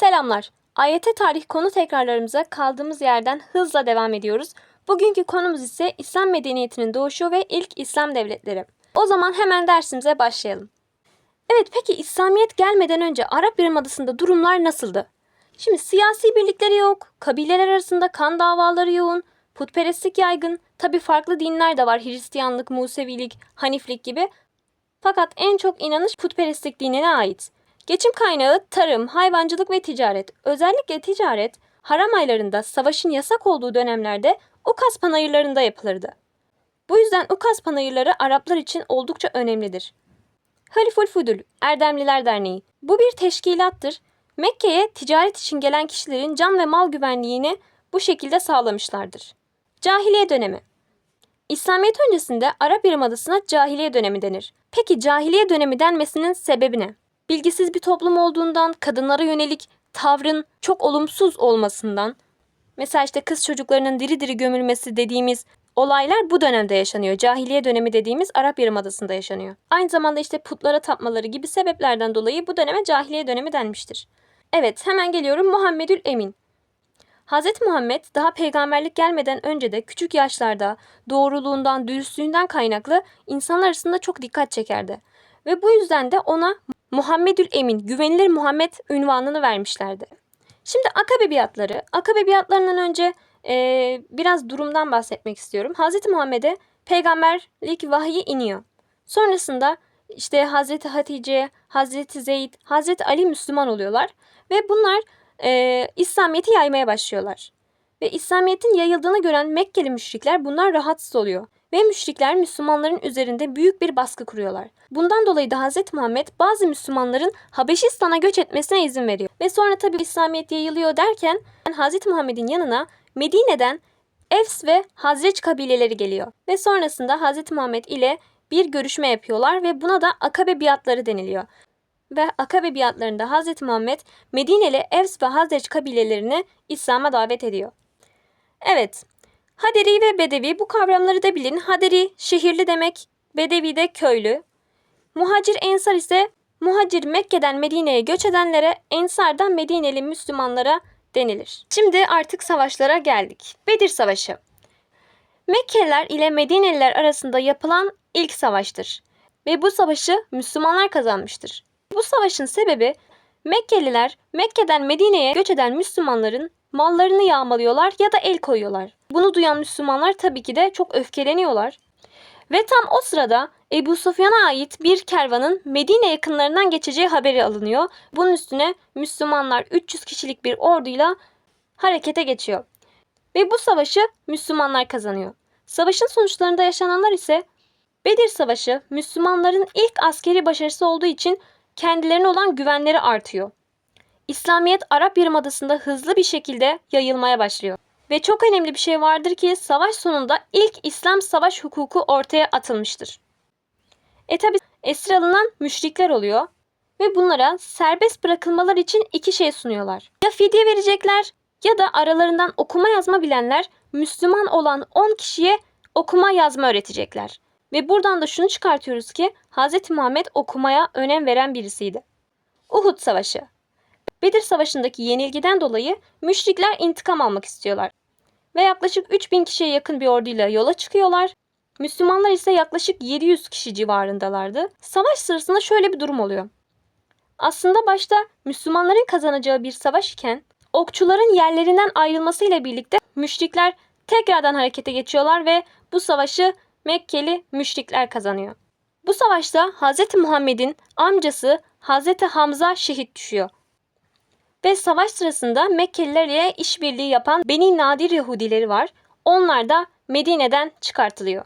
Selamlar. AYT tarih konu tekrarlarımıza kaldığımız yerden hızla devam ediyoruz. Bugünkü konumuz ise İslam medeniyetinin doğuşu ve ilk İslam devletleri. O zaman hemen dersimize başlayalım. Evet peki İslamiyet gelmeden önce Arap Yarımadası'nda durumlar nasıldı? Şimdi siyasi birlikleri yok, kabileler arasında kan davaları yoğun, putperestlik yaygın, tabi farklı dinler de var Hristiyanlık, Musevilik, Haniflik gibi. Fakat en çok inanış putperestlik dinine ait. Geçim kaynağı tarım, hayvancılık ve ticaret. Özellikle ticaret haram aylarında savaşın yasak olduğu dönemlerde Ukas panayırlarında yapılırdı. Bu yüzden Ukas panayırları Araplar için oldukça önemlidir. Haliful Fudul, Erdemliler Derneği. Bu bir teşkilattır. Mekke'ye ticaret için gelen kişilerin can ve mal güvenliğini bu şekilde sağlamışlardır. Cahiliye dönemi. İslamiyet öncesinde Arap Yarımadası'na cahiliye dönemi denir. Peki cahiliye dönemi denmesinin sebebi ne? Bilgisiz bir toplum olduğundan, kadınlara yönelik tavrın çok olumsuz olmasından, mesela işte kız çocuklarının diri diri gömülmesi dediğimiz olaylar bu dönemde yaşanıyor. Cahiliye dönemi dediğimiz Arap Yarımadası'nda yaşanıyor. Aynı zamanda işte putlara tapmaları gibi sebeplerden dolayı bu döneme cahiliye dönemi denmiştir. Evet hemen geliyorum Muhammedül Emin. Hz. Muhammed daha peygamberlik gelmeden önce de küçük yaşlarda doğruluğundan, dürüstlüğünden kaynaklı insanlar arasında çok dikkat çekerdi. Ve bu yüzden de ona Muhammedül Emin, güvenilir Muhammed ünvanını vermişlerdi. Şimdi Akabe biatları. Önce eee, biraz durumdan bahsetmek istiyorum. Hz. Muhammed'e peygamberlik vahyi iniyor. Sonrasında işte Hazreti Hatice, Hazreti Zeyd, Hazreti Ali Müslüman oluyorlar ve bunlar eee, İslamiyet'i yaymaya başlıyorlar. Ve İslamiyet'in yayıldığını gören Mekkeli müşrikler bunlar rahatsız oluyor. Ve müşrikler Müslümanların üzerinde büyük bir baskı kuruyorlar. Bundan dolayı da Hz. Muhammed bazı Müslümanların Habeşistan'a göç etmesine izin veriyor. Ve sonra tabi İslamiyet yayılıyor derken Hz. Muhammed'in yanına Medine'den Efs ve Hazreç kabileleri geliyor. Ve sonrasında Hz. Muhammed ile bir görüşme yapıyorlar ve buna da Akabe biatları deniliyor. Ve Akabe biatlarında Hz. Muhammed Medineli Evs ve Hazreç kabilelerini İslam'a davet ediyor. Evet, Haderi ve Bedevi bu kavramları da bilin. Haderi şehirli demek, Bedevi de köylü. Muhacir Ensar ise muhacir Mekke'den Medine'ye göç edenlere, Ensar'dan Medineli Müslümanlara denilir. Şimdi artık savaşlara geldik. Bedir Savaşı. Mekkeliler ile Medineliler arasında yapılan ilk savaştır. Ve bu savaşı Müslümanlar kazanmıştır. Bu savaşın sebebi Mekkeliler Mekke'den Medine'ye göç eden Müslümanların mallarını yağmalıyorlar ya da el koyuyorlar. Bunu duyan Müslümanlar tabii ki de çok öfkeleniyorlar. Ve tam o sırada Ebu Sufyan'a ait bir kervanın Medine yakınlarından geçeceği haberi alınıyor. Bunun üstüne Müslümanlar 300 kişilik bir orduyla harekete geçiyor. Ve bu savaşı Müslümanlar kazanıyor. Savaşın sonuçlarında yaşananlar ise Bedir Savaşı Müslümanların ilk askeri başarısı olduğu için kendilerine olan güvenleri artıyor. İslamiyet Arap Yarımadası'nda hızlı bir şekilde yayılmaya başlıyor. Ve çok önemli bir şey vardır ki savaş sonunda ilk İslam savaş hukuku ortaya atılmıştır. E tabi esir alınan müşrikler oluyor ve bunlara serbest bırakılmalar için iki şey sunuyorlar. Ya fidye verecekler ya da aralarından okuma yazma bilenler Müslüman olan 10 kişiye okuma yazma öğretecekler. Ve buradan da şunu çıkartıyoruz ki Hz. Muhammed okumaya önem veren birisiydi. Uhud Savaşı Bedir Savaşı'ndaki yenilgiden dolayı müşrikler intikam almak istiyorlar. Ve yaklaşık 3000 kişiye yakın bir orduyla yola çıkıyorlar. Müslümanlar ise yaklaşık 700 kişi civarındalardı. Savaş sırasında şöyle bir durum oluyor. Aslında başta Müslümanların kazanacağı bir savaş iken okçuların yerlerinden ayrılmasıyla birlikte müşrikler tekrardan harekete geçiyorlar ve bu savaşı Mekkeli müşrikler kazanıyor. Bu savaşta Hz. Muhammed'in amcası Hz. Hamza şehit düşüyor. Ve savaş sırasında Mekkeliler ile işbirliği yapan Beni Nadir Yahudileri var. Onlar da Medine'den çıkartılıyor.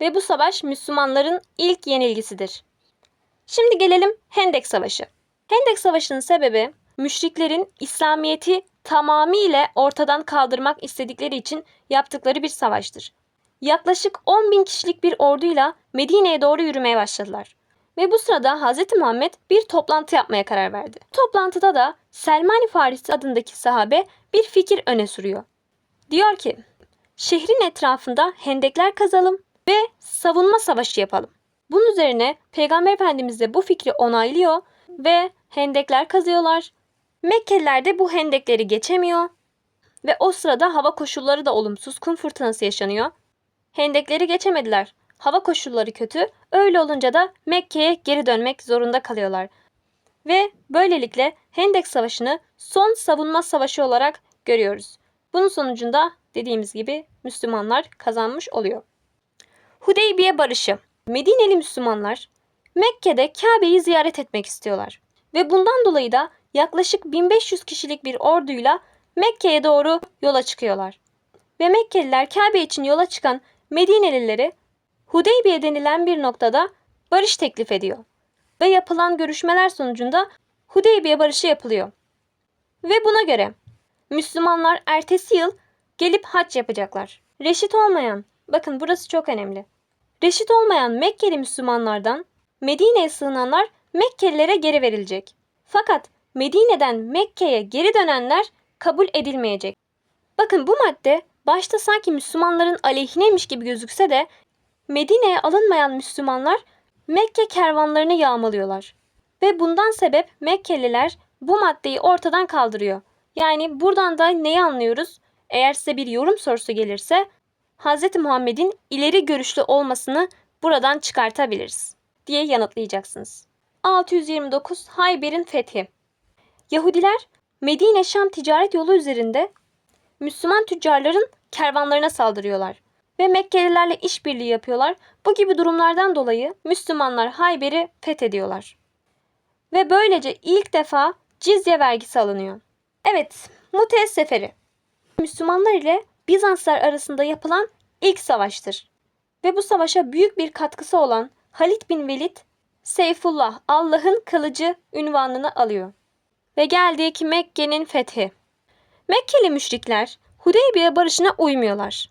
Ve bu savaş Müslümanların ilk yenilgisidir. Şimdi gelelim Hendek Savaşı. Hendek Savaşı'nın sebebi müşriklerin İslamiyet'i tamamıyla ortadan kaldırmak istedikleri için yaptıkları bir savaştır. Yaklaşık 10 bin kişilik bir orduyla Medine'ye doğru yürümeye başladılar. Ve bu sırada Hz. Muhammed bir toplantı yapmaya karar verdi. Toplantıda da Selmani Farisi adındaki sahabe bir fikir öne sürüyor. Diyor ki, şehrin etrafında hendekler kazalım ve savunma savaşı yapalım. Bunun üzerine Peygamber Efendimiz de bu fikri onaylıyor ve hendekler kazıyorlar. Mekkeliler de bu hendekleri geçemiyor ve o sırada hava koşulları da olumsuz. Kum fırtınası yaşanıyor. Hendekleri geçemediler. Hava koşulları kötü. Öyle olunca da Mekke'ye geri dönmek zorunda kalıyorlar. Ve böylelikle Hendek Savaşı'nı son savunma savaşı olarak görüyoruz. Bunun sonucunda dediğimiz gibi Müslümanlar kazanmış oluyor. Hudeybiye Barışı. Medineli Müslümanlar Mekke'de Kabe'yi ziyaret etmek istiyorlar. Ve bundan dolayı da yaklaşık 1500 kişilik bir orduyla Mekke'ye doğru yola çıkıyorlar. Ve Mekkeliler Kabe için yola çıkan Medinelileri Hudeybiye denilen bir noktada barış teklif ediyor. Ve yapılan görüşmeler sonucunda Hudeybiye barışı yapılıyor. Ve buna göre Müslümanlar ertesi yıl gelip hac yapacaklar. Reşit olmayan, bakın burası çok önemli. Reşit olmayan Mekkeli Müslümanlardan Medine'ye sığınanlar Mekkelilere geri verilecek. Fakat Medine'den Mekke'ye geri dönenler kabul edilmeyecek. Bakın bu madde başta sanki Müslümanların aleyhineymiş gibi gözükse de Medine'ye alınmayan Müslümanlar Mekke kervanlarını yağmalıyorlar. Ve bundan sebep Mekkeliler bu maddeyi ortadan kaldırıyor. Yani buradan da neyi anlıyoruz? Eğer size bir yorum sorusu gelirse Hz. Muhammed'in ileri görüşlü olmasını buradan çıkartabiliriz diye yanıtlayacaksınız. 629 Hayber'in fethi Yahudiler Medine Şam ticaret yolu üzerinde Müslüman tüccarların kervanlarına saldırıyorlar ve Mekkelilerle işbirliği yapıyorlar. Bu gibi durumlardan dolayı Müslümanlar Hayber'i fethediyorlar. Ve böylece ilk defa cizye vergisi alınıyor. Evet, Muteez Seferi. Müslümanlar ile Bizanslar arasında yapılan ilk savaştır. Ve bu savaşa büyük bir katkısı olan Halid bin Velid, Seyfullah, Allah'ın kılıcı ünvanını alıyor. Ve geldik Mekke'nin fethi. Mekkeli müşrikler Hudeybiye barışına uymuyorlar.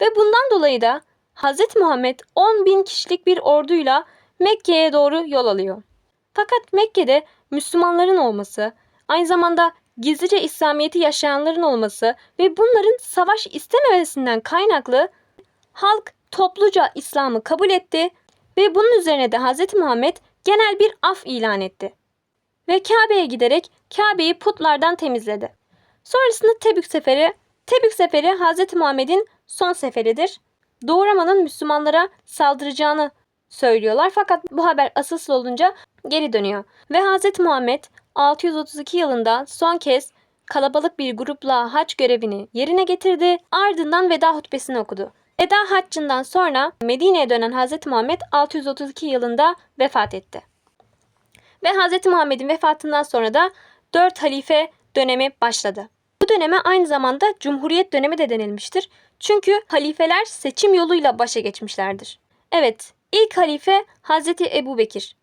Ve bundan dolayı da Hz. Muhammed 10 bin kişilik bir orduyla Mekke'ye doğru yol alıyor. Fakat Mekke'de Müslümanların olması, aynı zamanda gizlice İslamiyet'i yaşayanların olması ve bunların savaş istememesinden kaynaklı halk topluca İslam'ı kabul etti ve bunun üzerine de Hz. Muhammed genel bir af ilan etti. Ve Kabe'ye giderek Kabe'yi putlardan temizledi. Sonrasında Tebük Seferi, Tebük Seferi Hz. Muhammed'in son seferidir. Doğu Rama'nın Müslümanlara saldıracağını söylüyorlar fakat bu haber asılsız olunca geri dönüyor. Ve Hz. Muhammed 632 yılında son kez kalabalık bir grupla hac görevini yerine getirdi. Ardından veda hutbesini okudu. Veda haccından sonra Medine'ye dönen Hz. Muhammed 632 yılında vefat etti. Ve Hz. Muhammed'in vefatından sonra da 4 halife dönemi başladı. Bu döneme aynı zamanda Cumhuriyet dönemi de denilmiştir. Çünkü halifeler seçim yoluyla başa geçmişlerdir. Evet, ilk halife Hazreti Ebu Bekir.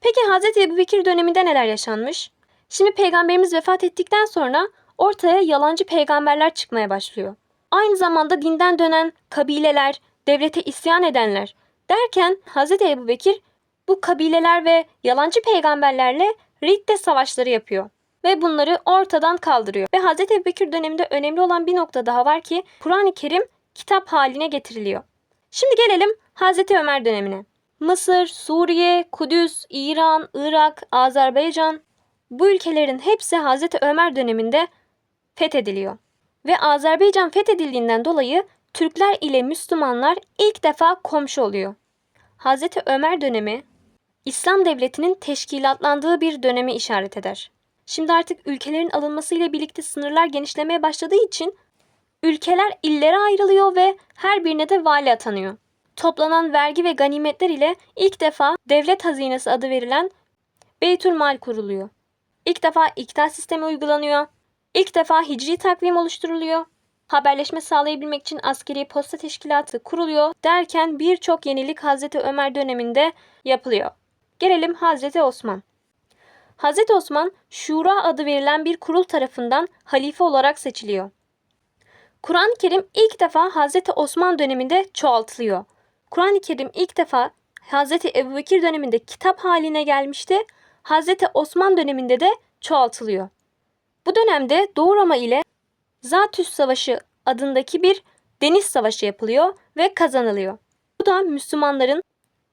Peki Hazreti Ebu Bekir döneminde neler yaşanmış? Şimdi peygamberimiz vefat ettikten sonra ortaya yalancı peygamberler çıkmaya başlıyor. Aynı zamanda dinden dönen kabileler, devlete isyan edenler derken Hazreti Ebu Bekir bu kabileler ve yalancı peygamberlerle Ridde savaşları yapıyor ve bunları ortadan kaldırıyor. Ve Hz. Ebubekir döneminde önemli olan bir nokta daha var ki Kur'an-ı Kerim kitap haline getiriliyor. Şimdi gelelim Hz. Ömer dönemine. Mısır, Suriye, Kudüs, İran, Irak, Azerbaycan bu ülkelerin hepsi Hz. Ömer döneminde fethediliyor. Ve Azerbaycan fethedildiğinden dolayı Türkler ile Müslümanlar ilk defa komşu oluyor. Hz. Ömer dönemi İslam devletinin teşkilatlandığı bir dönemi işaret eder. Şimdi artık ülkelerin alınmasıyla birlikte sınırlar genişlemeye başladığı için ülkeler illere ayrılıyor ve her birine de vali atanıyor. Toplanan vergi ve ganimetler ile ilk defa devlet hazinesi adı verilen Beytülmal kuruluyor. İlk defa iktidar sistemi uygulanıyor. İlk defa hicri takvim oluşturuluyor. Haberleşme sağlayabilmek için askeri posta teşkilatı kuruluyor derken birçok yenilik Hazreti Ömer döneminde yapılıyor. Gelelim Hazreti Osman. Hazreti Osman Şura adı verilen bir kurul tarafından halife olarak seçiliyor. Kur'an-ı Kerim ilk defa Hazreti Osman döneminde çoğaltılıyor. Kur'an-ı Kerim ilk defa Hazreti Ebubekir döneminde kitap haline gelmişti. Hazreti Osman döneminde de çoğaltılıyor. Bu dönemde Doğu Roma ile Zatüs Savaşı adındaki bir deniz savaşı yapılıyor ve kazanılıyor. Bu da Müslümanların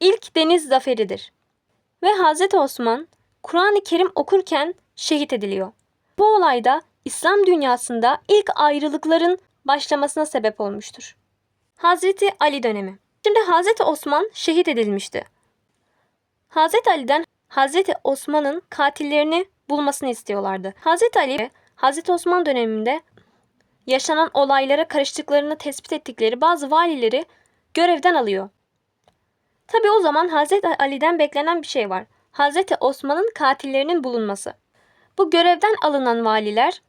ilk deniz zaferidir. Ve Hazreti Osman Kur'an-ı Kerim okurken şehit ediliyor. Bu olayda İslam dünyasında ilk ayrılıkların başlamasına sebep olmuştur. Hazreti Ali dönemi. Şimdi Hazreti Osman şehit edilmişti. Hazreti Ali'den Hazreti Osman'ın katillerini bulmasını istiyorlardı. Hazreti Ali Hazreti Osman döneminde yaşanan olaylara karıştıklarını tespit ettikleri bazı valileri görevden alıyor. Tabi o zaman Hazreti Ali'den beklenen bir şey var. Hazreti Osman'ın katillerinin bulunması. Bu görevden alınan valiler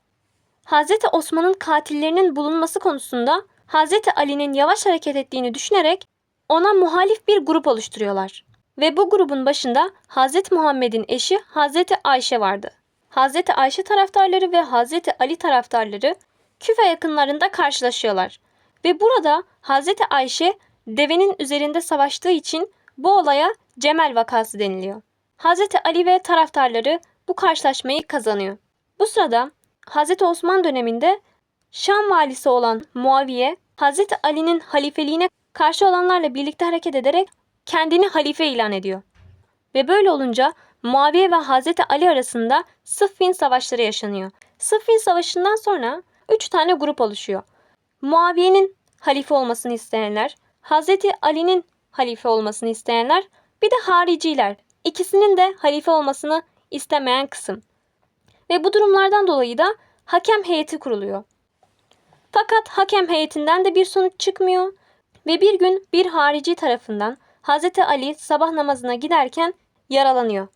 Hazreti Osman'ın katillerinin bulunması konusunda Hazreti Ali'nin yavaş hareket ettiğini düşünerek ona muhalif bir grup oluşturuyorlar. Ve bu grubun başında Hazreti Muhammed'in eşi Hazreti Ayşe vardı. Hazreti Ayşe taraftarları ve Hazreti Ali taraftarları Küfe yakınlarında karşılaşıyorlar. Ve burada Hazreti Ayşe devenin üzerinde savaştığı için bu olaya Cemel vakası deniliyor. Hazreti Ali ve taraftarları bu karşılaşmayı kazanıyor. Bu sırada Hazreti Osman döneminde Şam valisi olan Muaviye, Hazreti Ali'nin halifeliğine karşı olanlarla birlikte hareket ederek kendini halife ilan ediyor. Ve böyle olunca Muaviye ve Hazreti Ali arasında Sıffin savaşları yaşanıyor. Sıffin savaşından sonra üç tane grup oluşuyor. Muaviye'nin halife olmasını isteyenler, Hazreti Ali'nin halife olmasını isteyenler, bir de hariciler. İkisinin de halife olmasını istemeyen kısım. Ve bu durumlardan dolayı da hakem heyeti kuruluyor. Fakat hakem heyetinden de bir sonuç çıkmıyor ve bir gün bir harici tarafından Hazreti Ali sabah namazına giderken yaralanıyor.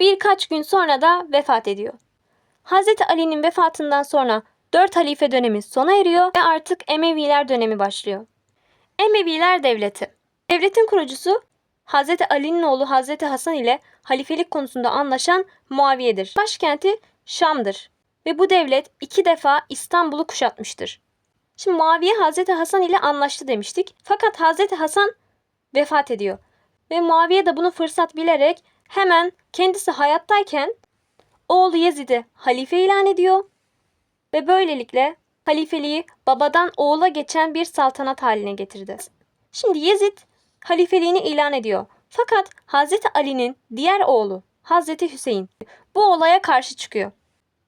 Birkaç gün sonra da vefat ediyor. Hazreti Ali'nin vefatından sonra dört halife dönemi sona eriyor ve artık Emeviler dönemi başlıyor. Emeviler Devleti Devletin kurucusu Hazreti Ali'nin oğlu Hazreti Hasan ile halifelik konusunda anlaşan Muaviye'dir. Başkenti Şam'dır ve bu devlet iki defa İstanbul'u kuşatmıştır. Şimdi Muaviye Hazreti Hasan ile anlaştı demiştik. Fakat Hazreti Hasan vefat ediyor. Ve Muaviye de bunu fırsat bilerek hemen kendisi hayattayken oğlu Yezid'i halife ilan ediyor. Ve böylelikle halifeliği babadan oğula geçen bir saltanat haline getirdi. Şimdi Yezid halifeliğini ilan ediyor. Fakat Hazreti Ali'nin diğer oğlu Hazreti Hüseyin bu olaya karşı çıkıyor.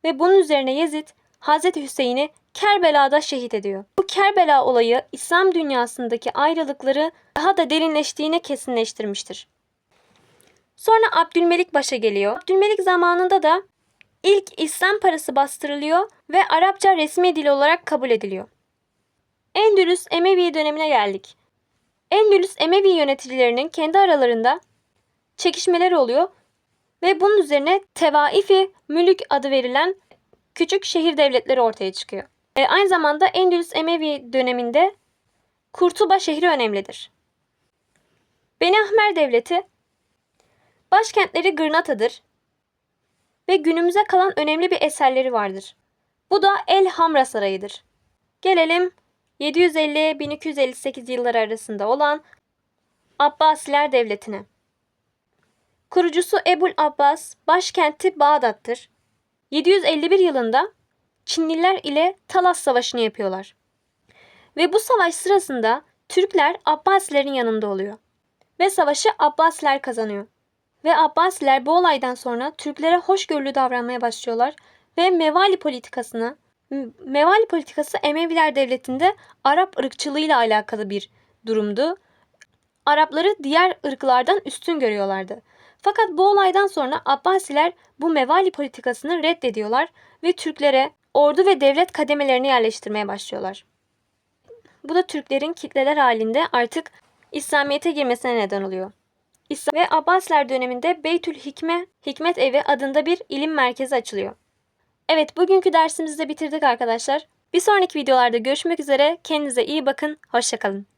Ve bunun üzerine Yezid Hazreti Hüseyin'i Kerbela'da şehit ediyor. Bu Kerbela olayı İslam dünyasındaki ayrılıkları daha da derinleştiğini kesinleştirmiştir. Sonra Abdülmelik başa geliyor. Abdülmelik zamanında da ilk İslam parası bastırılıyor ve Arapça resmi dil olarak kabul ediliyor. Endülüs Emevi dönemine geldik. Endülüs Emevi yöneticilerinin kendi aralarında çekişmeler oluyor ve bunun üzerine Tevaifi Mülük adı verilen küçük şehir devletleri ortaya çıkıyor. E, aynı zamanda Endülüs Emevi döneminde Kurtuba şehri önemlidir. Beni Ahmer Devleti başkentleri Gırnata'dır ve günümüze kalan önemli bir eserleri vardır. Bu da El Hamra Sarayı'dır. Gelelim 750-1258 yılları arasında olan Abbasiler Devleti'ne. Kurucusu Ebul Abbas, başkenti Bağdat'tır. 751 yılında Çinliler ile Talas Savaşı'nı yapıyorlar. Ve bu savaş sırasında Türkler Abbasilerin yanında oluyor. Ve savaşı Abbasiler kazanıyor. Ve Abbasiler bu olaydan sonra Türklere hoşgörülü davranmaya başlıyorlar ve Mevali politikasını Mevali politikası Emeviler Devleti'nde Arap ırkçılığıyla alakalı bir durumdu. Arapları diğer ırklardan üstün görüyorlardı. Fakat bu olaydan sonra Abbasiler bu Mevali politikasını reddediyorlar ve Türklere ordu ve devlet kademelerini yerleştirmeye başlıyorlar. Bu da Türklerin kitleler halinde artık İslamiyet'e girmesine neden oluyor. Ve Abbasiler döneminde Beytül Hikme, Hikmet Evi adında bir ilim merkezi açılıyor. Evet bugünkü dersimizi de bitirdik arkadaşlar. Bir sonraki videolarda görüşmek üzere. Kendinize iyi bakın. Hoşçakalın.